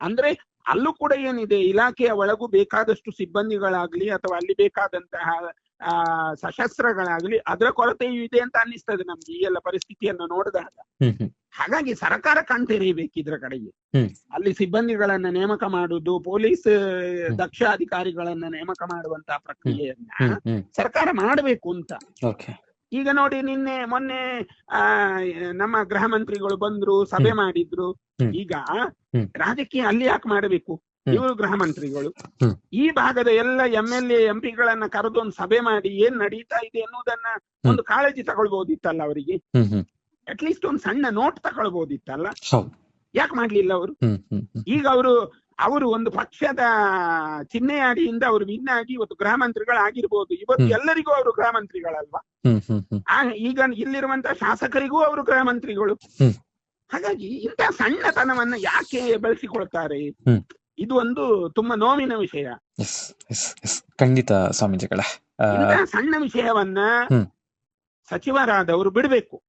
ಅಂದ್ರೆ ಅಲ್ಲೂ ಕೂಡ ಏನಿದೆ? ಇಲಾಖೆಯ ಒಳಗೂ ಬೇಕಾದಷ್ಟು ಸಿಬ್ಬಂದಿಗಳಾಗ್ಲಿ ಅಥವಾ ಅಲ್ಲಿ ಬೇಕಾದಂತಹ ಆ ಸಶಸ್ತ್ರಗಳಾಗ್ಲಿ ಅದರ ಕೊರತೆಯೂ ಇದೆ ಅಂತ ಅನ್ನಿಸ್ತದೆ ನಮ್ಗೆ ಈ ಎಲ್ಲ ಪರಿಸ್ಥಿತಿಯನ್ನು ನೋಡಿದಾಗ. ಹಾಗಾಗಿ ಸರ್ಕಾರ ಕಣ್ತೆರೀಬೇಕು ಇದ್ರ ಕಡೆಗೆ. ಅಲ್ಲಿ ಸಿಬ್ಬಂದಿಗಳನ್ನ ನೇಮಕ ಮಾಡುದು ಪೊಲೀಸ್ ದಕ್ಷ ಅಧಿಕಾರಿಗಳನ್ನ ನೇಮಕ ಮಾಡುವಂತಹ ಪ್ರಕ್ರಿಯೆಯನ್ನ ಸರ್ಕಾರ ಮಾಡಬೇಕು ಅಂತ. ಈಗ ನೋಡಿ ನಿನ್ನೆ ಮೊನ್ನೆ ಆ ನಮ್ಮ ಗೃಹ ಮಂತ್ರಿಗಳು ಬಂದ್ರು ಸಭೆ ಮಾಡಿದ್ರು. ಈಗ ರಾಜಕೀಯ ಅಲ್ಲಿ ಯಾಕೆ ಮಾಡಬೇಕು. ಇವರು ಗೃಹ ಮಂತ್ರಿಗಳು. ಈ ಭಾಗದ ಎಲ್ಲ ಎಂ ಎಲ್ ಎ ಎಂ ಪಿಗಳನ್ನ ಕರೆದು ಒಂದು ಸಭೆ ಮಾಡಿ ಏನ್ ನಡೀತಾ ಇದೆ ಎನ್ನುವುದನ್ನ ಒಂದು ಕಾಳಜಿ ತಗೊಳ್ಬಹುದಿತ್ತಲ್ಲ ಅವರಿಗೆ? ಅಟ್ಲೀಸ್ಟ್ ಒಂದು ಸಣ್ಣ ನೋಟ್ ತಗೊಳ್ಬಹುದಿತ್ತಲ್ಲ ಹೌದು. ಯಾಕೆ ಮಾಡ್ಲಿಲ್ಲ ಅವರು? ಈಗ ಅವರು ಅವರು ಒಂದು ಪಕ್ಷದ ಚಿಹ್ನೆಯಾಡಿಯಿಂದ ಅವರು ವಿನ್ ಆಗಿ ಇವತ್ತು ಗೃಹ ಮಂತ್ರಿಗಳಾಗಿರ್ಬೋದು ಇವತ್ತು ಎಲ್ಲರಿಗೂ ಅವರು ಗೃಹ ಮಂತ್ರಿಗಳಲ್ವಾ ಹ್ಮ್ ಹ್ಮ್. ಹ್ಮ್ ಈಗ ಇಲ್ಲಿರುವಂತಹ ಶಾಸಕರಿಗೂ ಅವರು ಗೃಹ ಮಂತ್ರಿಗಳು ಹ್ಮ್. ಹಾಗಾಗಿ ಇಂತಹ ಸಣ್ಣತನವನ್ನ ಯಾಕೆ ಬೆಳೆಸಿಕೊಳ್ತಾರೆ. ಇದು ಒಂದು ತುಂಬಾ ನೋವಿನ ವಿಷಯ. ಖಂಡಿತ ಸ್ವಾಮೀಜಿಗಳ. ಸಣ್ಣ ವಿಷಯವನ್ನ. ಸಚಿವರಾದವರು ಬಿಡಬೇಕು.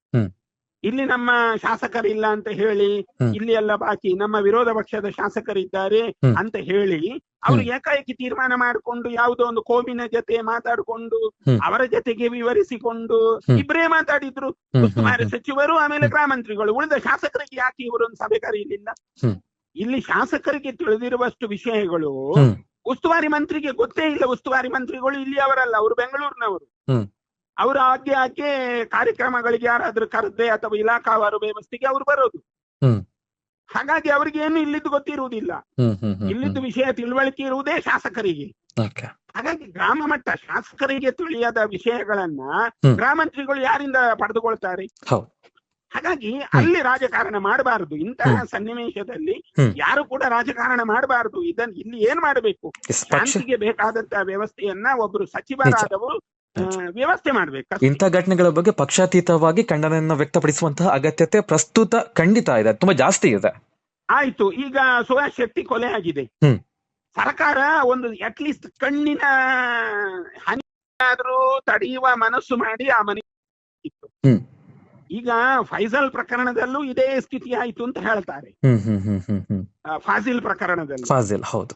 ಇಲ್ಲಿ ನಮ್ಮ ಶಾಸಕರಿಲ್ಲ ಅಂತ ಹೇಳಿ ಇಲ್ಲಿ ಎಲ್ಲ ಬಾಕಿ ನಮ್ಮ ವಿರೋಧ ಪಕ್ಷದ ಶಾಸಕರಿದ್ದಾರೆ. ಅಂತ ಹೇಳಿ ಅವರು ಏಕಾಏಕಿ ತೀರ್ಮಾನ ಮಾಡಿಕೊಂಡು ಯಾವುದೋ ಒಂದು ಕೋಮಿನ ಜೊತೆ ಮಾತಾಡಿಕೊಂಡು ಅವರ ಜೊತೆಗೆ ವಿವರಿಸಿಕೊಂಡು. ಇಬ್ಬರೇ ಮಾತಾಡಿದ್ರು. ಉಸ್ತುವಾರಿ ಸಚಿವರು ಆಮೇಲೆ ಗೃಹ ಮಂತ್ರಿಗಳು ಉಳಿದ ಶಾಸಕರಿಗೆ ಯಾಕೆ ಇವರೊಂದು ಸಭೆ ಕರೆಯಲಿಲ್ಲ? ಹ್ಮ್. ಇಲ್ಲಿ ಶಾಸಕರಿಗೆ ತಿಳಿದಿರುವಷ್ಟು ವಿಷಯಗಳು ಉಸ್ತುವಾರಿ ಮಂತ್ರಿಗೆ ಗೊತ್ತೇ ಇಲ್ಲ. ಉಸ್ತುವಾರಿ ಮಂತ್ರಿಗಳು ಇಲ್ಲಿ ಅವರಲ್ಲ ಅವರು ಬೆಂಗಳೂರಿನವರು. ಅವರು ಆಗ್ಗೆ ಆಗ್ಗೆ ಕಾರ್ಯಕ್ರಮಗಳಿಗೆ ಯಾರಾದ್ರೂ ಕರೆದೆ ಅಥವಾ ಇಲಾಖಾವಾರು ವ್ಯವಸ್ಥೆಗೆ ಅವರು ಬರೋದು. ಹಾಗಾಗಿ ಅವರಿಗೆ ಏನು ಇಲ್ಲಿದ್ದು ಗೊತ್ತಿರುವುದಿಲ್ಲ. ಇಲ್ಲಿದ್ದು ವಿಷಯ ತಿಳುವಳಿಕೆ ಇರುವುದೇ ಶಾಸಕರಿಗೆ. ಹಾಗಾಗಿ ಗ್ರಾಮ ಮಟ್ಟ ಶಾಸಕರಿಗೆ ತಿಳಿಯದ ವಿಷಯಗಳನ್ನ. ಗ್ರಾಮಂತ್ರಿಗಳು ಯಾರಿಂದ ಪಡೆದುಕೊಳ್ತಾರೆ? ಹಾಗಾಗಿ ಅಲ್ಲಿ ರಾಜಕಾರಣ ಮಾಡಬಾರದು. ಇಂತಹ. ಸನ್ನಿವೇಶದಲ್ಲಿ ಯಾರು ಕೂಡ ರಾಜಕಾರಣ ಮಾಡಬಾರದು. ಇದನ್ನ ಇಲ್ಲಿ ಏನ್ ಮಾಡಬೇಕು? ಶಾಂತಿಗೆ ಬೇಕಾದಂತಹ ವ್ಯವಸ್ಥೆಯನ್ನ ಒಬ್ರು ಸಚಿವರಾದವರು ವ್ಯವಸ್ಥೆ ಮಾಡಬೇಕು ಇಂಥ ಘಟನೆಗಳ ಬಗ್ಗೆ ಪಕ್ಷಾತೀತವಾಗಿ ಖಂಡನೆಯನ್ನು ವ್ಯಕ್ತಪಡಿಸುವಂತಹ ಅಗತ್ಯತೆ ಪ್ರಸ್ತುತ ಖಂಡಿತ ಇದೆ. ತುಂಬಾ ಜಾಸ್ತಿ ಇದೆ. ಆಯ್ತು ಈಗ ಸುಭಾಷ್ ಶೆಟ್ಟಿ ಕೊಲೆ ಆಗಿದೆ. ಸರ್ಕಾರ ಒಂದು ಅಟ್ಲೀಸ್ಟ್ ಕಣ್ಣಿನ ಹನಿ ಆದ್ರೂ ತಡೆಯುವ ಮನಸ್ಸು ಮಾಡಿ ಆ ಮನೆ ಈಗ ಫೈಸಲ್ ಪ್ರಕರಣದಲ್ಲೂ ಇದೇ ಸ್ಥಿತಿ ಆಯ್ತು ಅಂತ ಹೇಳ್ತಾರೆ. ಫಾಜಿಲ್ ಪ್ರಕರಣದಲ್ಲಿ. ಫಾಜಿಲ್ ಹೌದು.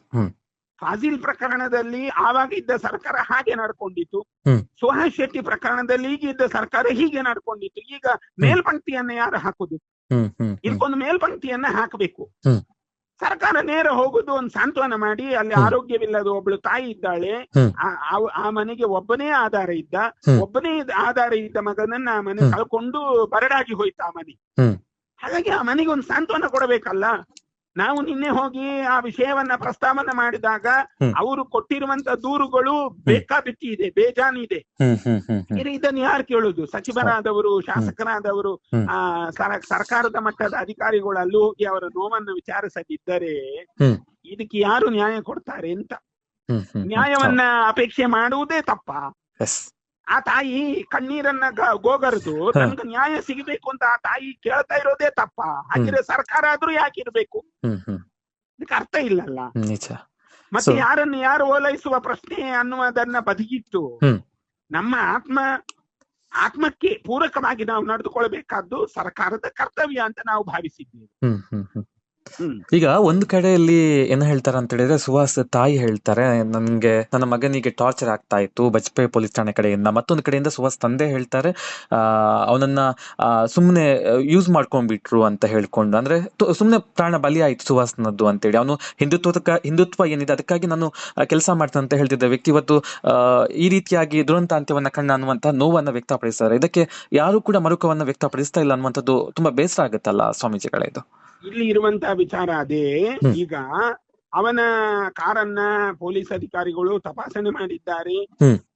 ಫಾಜಿಲ್ ಪ್ರಕರಣದಲ್ಲಿ ಆವಾಗ ಇದ್ದ ಸರ್ಕಾರ ಹಾಗೆ ನಡ್ಕೊಂಡಿತ್ತು. ಸುಹಾಸ್ ಶೆಟ್ಟಿ ಪ್ರಕರಣದಲ್ಲಿ ಈಗ ಇದ್ದ ಸರ್ಕಾರ ಹೀಗೆ ನಡ್ಕೊಂಡಿತ್ತು. ಈಗ ಮೇಲ್ಪಂಕ್ತಿಯನ್ನ ಯಾರು ಹಾಕುದು? ಇದಕ್ಕೊಂದು ಮೇಲ್ಪಂಕ್ತಿಯನ್ನ ಹಾಕಬೇಕು. ಸರ್ಕಾರ ನೇರ ಹೋಗುದು ಒಂದು ಸಾಂತ್ವನ ಮಾಡಿ ಅಲ್ಲಿ. ಆರೋಗ್ಯವಿಲ್ಲದ ಒಬ್ಳು ತಾಯಿ ಇದ್ದಾಳೆ ಆ- ಮನೆಗೆ ಒಬ್ಬನೇ ಆಧಾರ ಇದ್ದ. ಒಬ್ಬನೇ ಆಧಾರ ಇದ್ದ ಮಗನನ್ನ ಆ ಮನೆ. ಕಳ್ಕೊಂಡು ಬರಡಾಗಿ ಹೋಯ್ತು ಆ ಮನೆ. ಹಾಗಾಗಿ ಆ ಮನೆಗೆ ಒಂದು ಸಾಂತ್ವನ ಕೊಡಬೇಕಲ್ಲ? ನಾವು ನಿನ್ನೆ ಹೋಗಿ ಆ ವಿಷಯವನ್ನ ಪ್ರಸ್ತಾವನ ಮಾಡಿದಾಗ. ಅವರು ಕೊಟ್ಟಿರುವಂತ ದೂರುಗಳು ಬೇಕಾಬಿಟ್ಟಿ ಇದೆ ಬೇಜಾನಿದೆ. ಇದೆ ಇದನ್ನು ಯಾರು ಕೇಳುದು? ಸಚಿವರಾದವರು ಶಾಸಕರಾದವರು ಆ ಸರ- ಸರ್ಕಾರದ ಮಟ್ಟದ ಅಧಿಕಾರಿಗಳು ಅಲ್ಲಿ ಹೋಗಿ ಅವರ ನೋವನ್ನು ವಿಚಾರಿಸದಿದ್ದರೆ ಇದಕ್ಕೆ ಯಾರು ನ್ಯಾಯ ಕೊಡ್ತಾರೆ ಅಂತ? ನ್ಯಾಯವನ್ನ ಅಪೇಕ್ಷೆ ಮಾಡುವುದೇ ತಪ್ಪ. ಆ ತಾಯಿ ಕಣ್ಣೀರನ್ನ ಗೋಗರದು ನಮ್ಗೆ ನ್ಯಾಯ ಸಿಗಬೇಕು ಅಂತ ಆ ತಾಯಿ ಕೇಳ್ತಾ ಇರೋದೇ ತಪ್ಪ. ಹಾಗಿದ್ರೆ ಸರ್ಕಾರ ಆದ್ರೂ ಯಾಕಿರ್ಬೇಕು ಇದಕ್ಕೆ ಅರ್ಥ ಇಲ್ಲಲ್ಲ. ಮತ್ತೆ ಯಾರನ್ನು ಯಾರು ಓಲೈಸುವ ಪ್ರಶ್ನೆ ಅನ್ನುವುದನ್ನ ಬದಿಗಿಟ್ಟು ನಮ್ಮ ಆತ್ಮ ಆತ್ಮಕ್ಕೆ ಪೂರಕವಾಗಿ ನಾವು ನಡೆದುಕೊಳ್ಬೇಕಾದ್ದು ಸರ್ಕಾರದ ಕರ್ತವ್ಯ ಅಂತ ನಾವು ಭಾವಿಸಿದ್ದೇವೆ. ಈಗ ಒಂದು ಕಡೆಯಲ್ಲಿ ಏನ್ ಹೇಳ್ತಾರೆ ಅಂತ ಹೇಳಿದ್ರೆ, ಸುಹಾಸ್ ತಾಯಿ ಹೇಳ್ತಾರೆ, ನನ್ಗೆ, ನನ್ನ ಮಗನಿಗೆ ಟಾರ್ಚರ್ ಆಗ್ತಾ ಇತ್ತು ಬಜ್ಪೆ ಪೊಲೀಸ್ ಠಾಣೆ ಕಡೆಯಿಂದ. ಮತ್ತೊಂದು ಕಡೆಯಿಂದ ಸುಹಾಸ್ ತಂದೆ ಹೇಳ್ತಾರೆ ಅವನನ್ನ ಸುಮ್ಮನೆ ಯೂಸ್ ಮಾಡ್ಕೊಂಡ್ಬಿಟ್ರು ಅಂತ ಹೇಳ್ಕೊಂಡು. ಅಂದ್ರೆ ಸುಮ್ನೆ ಪ್ರಾಣ ಬಲಿ ಆಯ್ತು ಸುಹಾಸ್ನದ್ದು ಅಂತೇಳಿ. ಅವನು ಹಿಂದುತ್ವದ ಹಿಂದುತ್ವ ಏನಿದೆ, ಅದಕ್ಕಾಗಿ ನಾನು ಕೆಲಸ ಮಾಡ್ತಾನೆ ಅಂತ ಹೇಳ್ತಿದ್ದ ವ್ಯಕ್ತಿ. ಇವತ್ತು ಈ ರೀತಿಯಾಗಿ ದುರಂತ ಅಂತ್ಯವನ್ನ ಕಂಡ ಅನ್ನುವಂತಹ ನೋವನ್ನ ವ್ಯಕ್ತಪಡಿಸ್ತಾರೆ. ಇದಕ್ಕೆ ಯಾರು ಕೂಡ ಮರುಕವನ್ನ ವ್ಯಕ್ತಪಡಿಸ್ತಾ ಇಲ್ಲ ಅನ್ನುವಂಥದ್ದು ತುಂಬಾ ಬೇಸರ ಆಗುತ್ತಲ್ಲ ಸ್ವಾಮೀಜಿಗಳ ಇದು? ಇಲ್ಲಿ ಇರುವಂತಹ ವಿಚಾರ ಅದೇ. ಈಗ ಅವನ ಕಾರನ್ನ ಪೊಲೀಸ್ ಅಧಿಕಾರಿಗಳು ತಪಾಸಣೆ ಮಾಡಿದ್ದಾರೆ.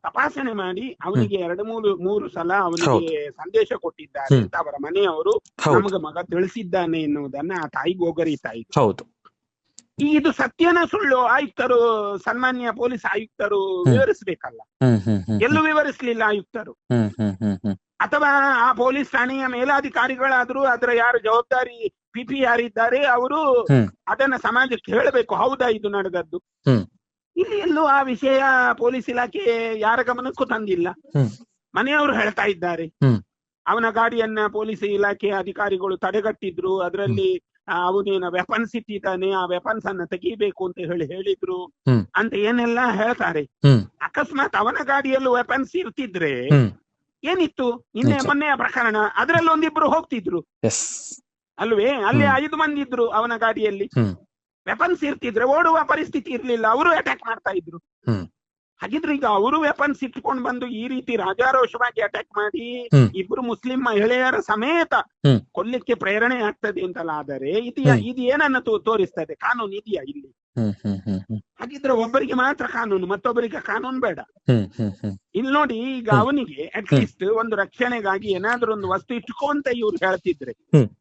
ತಪಾಸಣೆ ಮಾಡಿ ಅವನಿಗೆ ಎರಡು ಮೂರು ಮೂರು ಸಲ ಅವನಿಗೆ ಸಂದೇಶ ಕೊಟ್ಟಿದ್ದಾರೆ ಅಂತ ಅವರ ಮನೆಯವರು ನಮಗ ಮಗ ತಿಳಿಸಿದ್ದಾನೆ ಎನ್ನುವುದನ್ನ ಆ ತಾಯಿ ಇತ್ತು ಹೌದು. ಇದು ಸತ್ಯನ ಸುಳ್ಳು ಆಯುಕ್ತರು ಸನ್ಮಾನ್ಯ ಪೊಲೀಸ್ ಆಯುಕ್ತರು. ವಿವರಿಸಬೇಕಲ್ಲ. ಎಲ್ಲೂ ವಿವರಿಸಲಿಲ್ಲ ಆಯುಕ್ತರು. ಅಥವಾ ಆ ಪೊಲೀಸ್ ಠಾಣೆಯ ಮೇಲಾಧಿಕಾರಿಗಳಾದ್ರೂ ಅದರ ಯಾರು ಜವಾಬ್ದಾರಿ ಪಿ ಪಿ ಯಾರಿದ್ದಾರೆ ಅವರು ಅದನ್ನ ಸಮಾಜಕ್ಕೆ ಹೇಳಬೇಕು ಹೌದಾ ಇದು ನಡೆದದ್ದು? ಇಲ್ಲಿ ಎಲ್ಲೂ ಆ ವಿಷಯ ಪೊಲೀಸ್ ಇಲಾಖೆ ಯಾರ ಗಮನಕ್ಕೂ ತಂದಿಲ್ಲ. ಮನೆಯವರು ಹೇಳ್ತಾ ಇದ್ದಾರೆ. ಅವನ ಗಾಡಿಯನ್ನ ಪೊಲೀಸ್ ಇಲಾಖೆ ಅಧಿಕಾರಿಗಳು ತಡೆಗಟ್ಟಿದ್ರು ಅದರಲ್ಲಿ ಅವನೇನ ವೆಪನ್ಸ್ ಇಟ್ಟಿದ್ದಾನೆ ಆ ವೆಪನ್ಸ್ ಅನ್ನ ತೆಗಿಬೇಕು ಅಂತ ಹೇಳಿ ಹೇಳಿದ್ರು ಅಂತ ಏನೆಲ್ಲ ಹೇಳ್ತಾರೆ. ಅಕಸ್ಮಾತ್ ಅವನ ಗಾಡಿಯಲ್ಲೂ ವೆಪನ್ಸ್ ಇರ್ತಿದ್ರೆ ಏನಿತ್ತು? ನಿನ್ನೆ. ಮೊನ್ನೆಯ ಪ್ರಕರಣ ಅದರಲ್ಲಿ ಒಂದಿಬ್ರು ಹೋಗ್ತಿದ್ರು. ಅಲ್ವೇ? ಅಲ್ಲಿ ಐದು ಮಂದಿ ಇದ್ರು ಅವನ ಗಾಡಿಯಲ್ಲಿ. ವೆಪನ್ಸ್ ಇರ್ತಿದ್ರೆ ಓಡುವ ಪರಿಸ್ಥಿತಿ ಇರ್ಲಿಲ್ಲ ಅವರು ಅಟ್ಯಾಕ್ ಮಾಡ್ತಾ ಇದ್ರು. ಹಾಗಿದ್ರು ಈಗ ಅವರು ವೆಪನ್ಸ್ ಇಟ್ಕೊಂಡು ಬಂದು ಈ ರೀತಿ ರಾಜಾರೋಷವಾಗಿ ಅಟ್ಯಾಕ್ ಮಾಡಿ ಇಬ್ರು ಮುಸ್ಲಿಂ ಮಹಿಳೆಯರ ಸಮೇತ ಕೊಲ್ಲಕ್ಕೆ ಪ್ರೇರಣೆ ಆಗ್ತದೆ ಅಂತಲ್ಲ ಆದರೆ ಇದು. ಇದು ಏನನ್ನ ತೋರಿಸ್ತದೆ? ಕಾನೂನು ಇದೆಯಾ ಇಲ್ಲಿ? ಹಾಗಿದ್ರೆ ಒಬ್ಬರಿಗೆ ಮಾತ್ರ ಕಾನೂನು ಮತ್ತೊಬ್ಬರಿಗೆ ಕಾನೂನು ಬೇಡ. ಇಲ್ಲಿ ನೋಡಿ ಈಗ. ಅವನಿಗೆ ಅಟ್ಲೀಸ್ಟ್ ಒಂದು ರಕ್ಷಣೆಗಾಗಿ ಏನಾದ್ರೂ ಒಂದು ವಸ್ತು ಇಟ್ಕೋ ಅಂತ ಇವ್ರು ಹೇಳ್ತಿದ್ರೆ.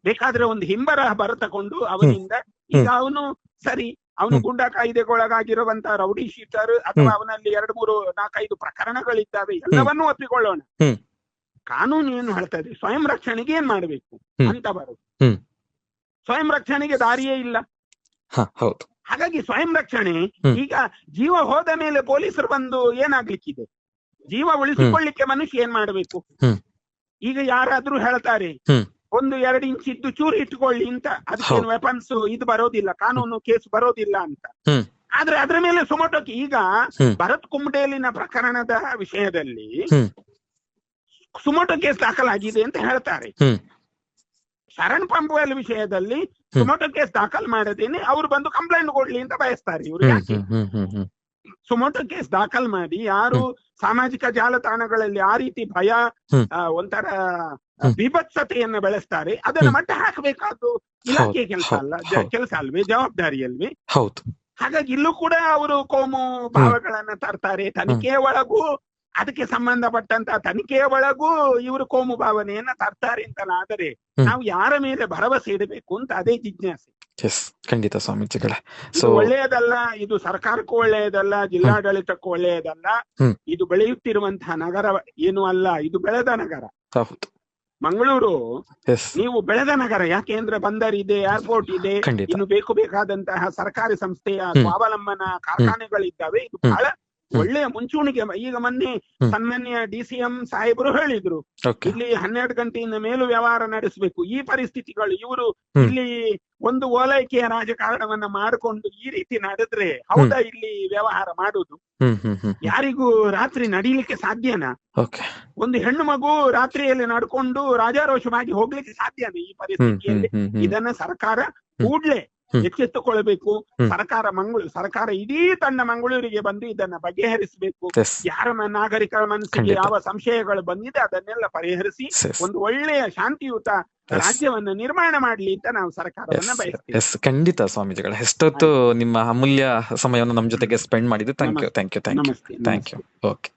ಬೇಕಾದ್ರೆ ಒಂದು ಹಿಂಬರ ಬರತಕೊಂಡು ಅವನಿಂದ ಈಗ ಅವನು ಸರಿ ಅವನು ಗುಂಡಾ ಗುಂಡ ಕಾಯ್ದೆಗೊಳಗಾಗಿರುವಂತ ರೌಡಿ ಶೀಟರ್ ಅಥವಾ ಅವನಲ್ಲಿ ಎರಡು ಮೂರು ನಾಲ್ಕೈದು ಪ್ರಕರಣಗಳಿದ್ದಾವೆ ಎಲ್ಲವನ್ನೂ ಒಪ್ಪಿಕೊಳ್ಳೋಣ. ಕಾನೂನು ಏನು ಹೇಳ್ತದೆ? ಸ್ವಯಂ ರಕ್ಷಣೆಗೆ ಏನ್ ಮಾಡಬೇಕು ಅಂತ ಬರೋದು. ಸ್ವಯಂ ರಕ್ಷಣೆಗೆ ದಾರಿಯೇ ಇಲ್ಲ. ಹೌದು. ಹಾಗಾಗಿ ಸ್ವಯಂ ರಕ್ಷಣೆ ಈಗ ಜೀವ ಹೋದ ಮೇಲೆ ಪೊಲೀಸರು ಬಂದು ಏನಾಗ್ಲಿಕ್ಕಿದೆ ಜೀವ ಉಳಿಸಿಕೊಳ್ಳಿಕ್ಕೆ ಮನುಷ್ಯ ಏನ್ ಮಾಡಬೇಕು ಈಗ ಯಾರಾದ್ರೂ ಹೇಳ್ತಾರೆ. ಒಂದು ಎರಡು ಇಂಚ್ ಇದ್ದು ಚೂರು ಇಟ್ಕೊಳ್ಳಿ ಅಂತ ಅದಕ್ಕೇನು. ವೆಪನ್ಸ್ ಇದು ಬರೋದಿಲ್ಲ ಕಾನೂನು ಕೇಸ್ ಬರೋದಿಲ್ಲ ಅಂತ. ಆದ್ರೆ ಅದ್ರ ಮೇಲೆ ಸುಮಟೋಕೆ ಈಗ. ಭರತ್ ಕುಂಬಡೇಲಿನ ಪ್ರಕರಣದ ವಿಷಯದಲ್ಲಿ ಸುಮಟೋ ಕೇಸ್ ದಾಖಲಾಗಿದೆ ಅಂತ ಹೇಳ್ತಾರೆ. ಶರಣ್ ಪಂಪುವಲ್ ವಿಷಯದಲ್ಲಿ ಸುಮೋಟೋ ಕೇಸ್ ದಾಖಲ್ ಮಾಡದೇನೆ ಅವ್ರು ಬಂದು ಕಂಪ್ಲೇಂಟ್ ಕೊಡ್ಲಿ ಅಂತ ಬಯಸ್ತಾರೆ ಇವ್ರು. ಯಾಕೆ? ಸುಮೋಟೋ ಕೇಸ್ ದಾಖಲ್ ಮಾಡಿ ಯಾರು ಸಾಮಾಜಿಕ ಜಾಲತಾಣಗಳಲ್ಲಿ ಆ ರೀತಿ ಭಯ ಒಂಥರ ವಿಭತ್ಸತೆಯನ್ನು ಬೆಳೆಸ್ತಾರೆ ಅದನ್ನ. ಮಟ್ಟ ಹಾಕಬೇಕಾದ್ದು ಇಲಾಖೆ ಕೆಲಸ ಅಲ್ಲ ಕೆಲಸ ಅಲ್ವೇ ಜವಾಬ್ದಾರಿ ಅಲ್ವೇ ಹೌದು. ಹಾಗಾಗಿ ಇಲ್ಲೂ ಕೂಡ ಅವರು ಕೋಮು ಭಾವಗಳನ್ನ ತರ್ತಾರೆ ತನಿಖೆಯ ಒಳಗೂ ಅದಕ್ಕೆ ಸಂಬಂಧಪಟ್ಟಂತ ತನಿಖೆಯ ಒಳಗೂ ಇವರು ಕೋಮು ಭಾವನೆಯನ್ನ ತರ್ತಾರೆ ಅಂತಲಾದರೆ ಆದರೆ ನಾವು ಯಾರ ಮೇಲೆ ಭರವಸೆ ಇಡಬೇಕು ಅಂತ ಅದೇ ಜಿಜ್ಞಾಸೆ. ಖಂಡಿತ ಸ್ವಾಮೀಜಿಗಳೇ. ಒಳ್ಳೆಯದಲ್ಲ ಇದು ಸರ್ಕಾರಕ್ಕೂ ಒಳ್ಳೆಯದಲ್ಲ ಜಿಲ್ಲಾಡಳಿತಕ್ಕೂ ಒಳ್ಳೆಯದಲ್ಲ. ಇದು ಬೆಳೆಯುತ್ತಿರುವಂತಹ ನಗರ ಏನು ಅಲ್ಲ ಇದು ಬೆಳೆದ ನಗರ. ಮಂಗಳೂರು ನೀವು ಬೆಳೆದ ನಗರ ಯಾಕೆ ಅಂದ್ರೆ ಬಂದರ್ ಇದೆ ಏರ್ಪೋರ್ಟ್ ಇದೆ ಇನ್ನು ಬೇಕು ಬೇಕಾದಂತಹ ಸರ್ಕಾರಿ ಸಂಸ್ಥೆಯ. ಸ್ವಾವಲಂಬನ ಕಾರ್ಖಾನೆಗಳಿದ್ದಾವೆ ಇದು. ಬಹಳ. ಒಳ್ಳೆಯ ಮುಂಚೂಣಿಗೆ ಈಗ ಮೊನ್ನೆ. ಸನ್ಮಾನ್ಯ ಡಿ ಸಿ ಎಂ ಸಾಹೇಬರು ಹೇಳಿದ್ರು. ಇಲ್ಲಿ ಹನ್ನೆರಡು ಗಂಟೆಯಿಂದ ಮೇಲೂ ವ್ಯವಹಾರ ನಡೆಸಬೇಕು. ಈ ಪರಿಸ್ಥಿತಿಗಳು ಇವರು ಇಲ್ಲಿ ಒಂದು ಓಲೈಕೆಯ ರಾಜಕಾರಣವನ್ನ ಮಾಡಿಕೊಂಡು ಈ ರೀತಿ ನಡೆದ್ರೆ ಹೌದಾ ಇಲ್ಲಿ ವ್ಯವಹಾರ ಮಾಡುದು? ಯಾರಿಗೂ ರಾತ್ರಿ ನಡೀಲಿಕ್ಕೆ ಸಾಧ್ಯನಾ? ಒಂದು ಹೆಣ್ಣು ಮಗು ರಾತ್ರಿಯಲ್ಲಿ ನಡ್ಕೊಂಡು ರಾಜಾರೋಷವಾಗಿ ಹೋಗ್ಲಿಕ್ಕೆ ಸಾಧ್ಯನಾ ಈ ಪರಿಸ್ಥಿತಿಯಲ್ಲಿ? ಇದನ್ನ ಸರ್ಕಾರ ಕೂಡ್ಲೆ. ಎಚ್ಚೆತ್ತುಕೊಳ್ಬೇಕು. ಸರ್ಕಾರ ಮಂಗಳೂರು ಸರ್ಕಾರ ಇಡೀ ತನ್ನ ಮಂಗಳೂರಿಗೆ ಬಂದು ಇದನ್ನ ಬಗೆಹರಿಸಬೇಕು. ಯಾರ ನಾಗರಿಕರ ಮನಸ್ಸಿಗೆ. ಯಾವ ಸಂಶಯಗಳು ಬಂದಿದೆ ಅದನ್ನೆಲ್ಲ ಪರಿಹರಿಸಿ ಒಂದು ಒಳ್ಳೆಯ ಶಾಂತಿಯುತ. ರಾಜ್ಯವನ್ನ ನಿರ್ಮಾಣ ಮಾಡಲಿ ಅಂತ ನಾವು ಸರ್ಕಾರವನ್ನ ಬಯಸ್ತೀವಿ. ಎಸ್ ಖಂಡಿತ ಸ್ವಾಮೀಜಿಗಳ. ಎಷ್ಟೊತ್ತು ನಿಮ್ಮ ಅಮೂಲ್ಯ ಸಮಯವನ್ನು ನಮ್ಮ ಜೊತೆಗೆ ಸ್ಪೆಂಡ್ ಮಾಡಿದ್ದು. Thank you thank you thank you thank you okay